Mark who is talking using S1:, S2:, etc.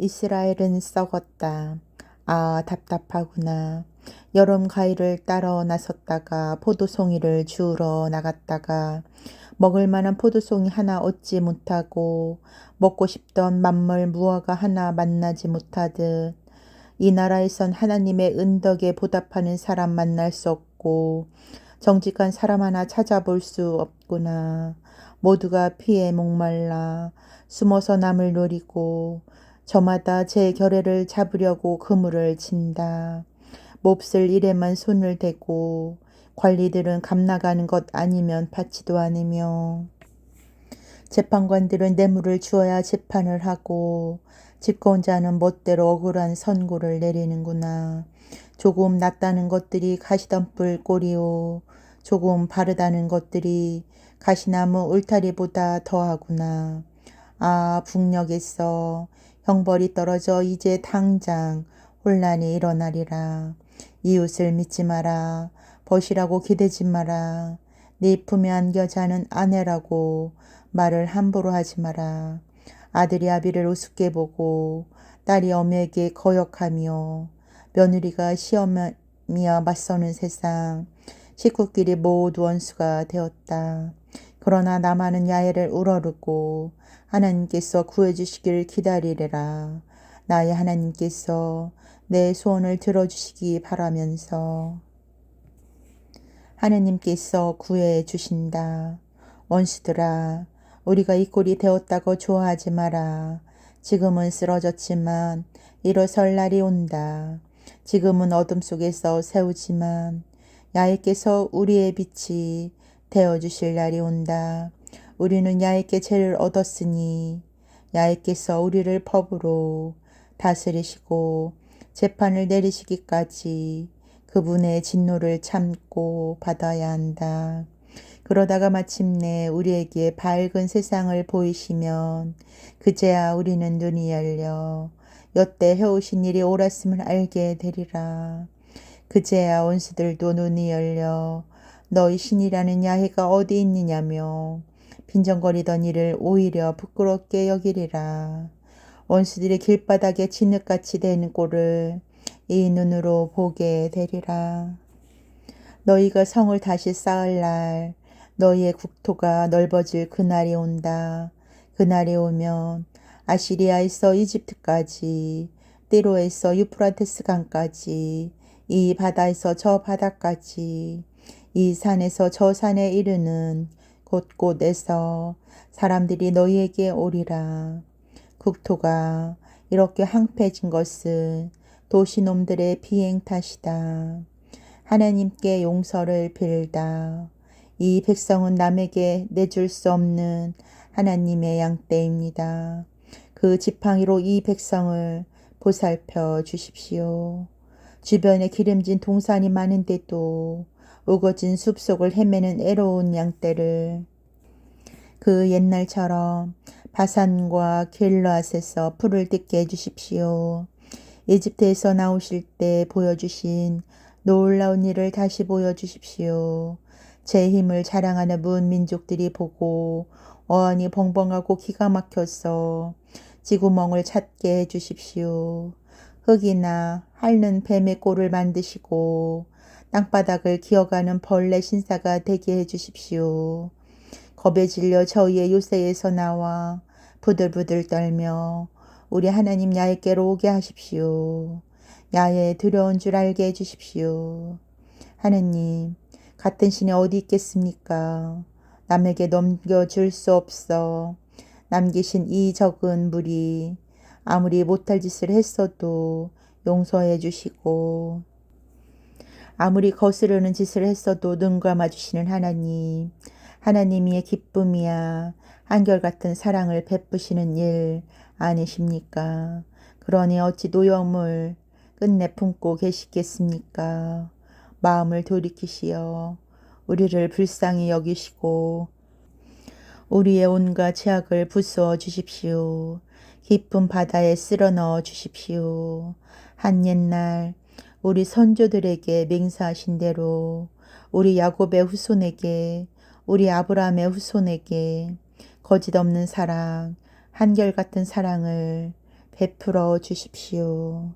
S1: 이스라엘은 썩었다. 아, 답답하구나. 여름 가위를 따러 나섰다가 포도송이를 주우러 나갔다가 먹을 만한 포도송이 하나 얻지 못하고 먹고 싶던 만물 무화과 하나 만나지 못하듯 이 나라에선 하나님의 은덕에 보답하는 사람 만날 수 없고 정직한 사람 하나 찾아볼 수 없구나. 모두가 피에 목말라 숨어서 남을 노리고 저마다 제 결애를 잡으려고 그물을 친다. 몹쓸 일에만 손을 대고 관리들은 감나가는 것 아니면 받지도 않으며 재판관들은 뇌물을 주어야 재판을 하고 집권자는 멋대로 억울한 선고를 내리는구나. 조금 낫다는 것들이 가시덤불 꼴이오. 조금 바르다는 것들이 가시나무 울타리보다 더하구나. 아, 북녘에서 형벌이 떨어져 이제 당장 혼란이 일어나리라. 이웃을 믿지 마라. 벗이라고 기대지 마라. 네 품에 안겨 자는 아내라고 말을 함부로 하지 마라. 아들이 아비를 우습게 보고 딸이 어미에게 거역하며 며느리가 시어머니와 맞서는 세상 식구끼리 모두 원수가 되었다. 그러나 나만은 야외를 우러르고 하나님께서 구해주시기를 기다리리라. 나의 하나님께서 내 소원을 들어주시기 바라면서 하나님께서 구해 주신다. 원수들아, 우리가 이 꼴이 되었다고 좋아하지 마라. 지금은 쓰러졌지만 일어설 날이 온다. 지금은 어둠 속에서 세우지만 야훼께서 우리의 빛이 되어 주실 날이 온다. 우리는 야훼께 죄를 얻었으니 야훼께서 우리를 법으로 다스리시고 재판을 내리시기까지 그분의 진노를 참고 받아야 한다. 그러다가 마침내 우리에게 밝은 세상을 보이시면 그제야 우리는 눈이 열려 여태 해오신 일이 옳았음을 알게 되리라. 그제야 원수들도 눈이 열려 너희 신이라는 야훼가 어디 있느냐며 빈정거리던 일을 오히려 부끄럽게 여기리라. 원수들의 길바닥에 진흙같이 된 꼴을 이 눈으로 보게 되리라. 너희가 성을 다시 쌓을 날 너희의 국토가 넓어질 그날이 온다. 그날이 오면 아시리아에서 이집트까지 띠로에서 유프라테스 강까지 이 바다에서 저 바다까지 이 산에서 저 산에 이르는 곳곳에서 사람들이 너희에게 오리라. 국토가 이렇게 황폐해진 것은 도시놈들의 비행 탓이다. 하나님께 용서를 빌다. 이 백성은 남에게 내줄 수 없는 하나님의 양떼입니다. 그 지팡이로 이 백성을 보살펴 주십시오. 주변에 기름진 동산이 많은데도 우거진 숲속을 헤매는 애로운 양떼를 그 옛날처럼 바산과 길라앗에서 풀을 뜯게 해주십시오. 이집트에서 나오실 때 보여주신 놀라운 일을 다시 보여주십시오. 제 힘을 자랑하는 문민족들이 보고 어안이 벙벙하고 기가 막혀서 지구멍을 찾게 해주십시오. 흙이나 핥는 뱀의 꼴을 만드시고 땅바닥을 기어가는 벌레 신사가 되게 해주십시오. 겁에 질려 저희의 요새에서 나와 부들부들 떨며 우리 하나님 야훼께로 오게 하십시오. 야훼 두려운 줄 알게 해주십시오. 하느님 같은 신이 어디 있겠습니까? 남에게 넘겨줄 수 없어 남기신 이 적은 물이 아무리 못할 짓을 했어도 용서해 주시고 아무리 거스르는 짓을 했어도 눈 감아주시는 하나님 하나님의 기쁨이야 한결같은 사랑을 베푸시는 일 아니십니까? 그러니 어찌 노여움을 끝내 품고 계시겠습니까? 마음을 돌이키시어 우리를 불쌍히 여기시고 우리의 온갖 죄악을 부수어 주십시오. 깊은 바다에 쓸어 넣어 주십시오. 한 옛날 우리 선조들에게 맹세하신 대로 우리 야곱의 후손에게 우리 아브라함의 후손에게 거짓 없는 사랑, 한결같은 사랑을 베풀어 주십시오.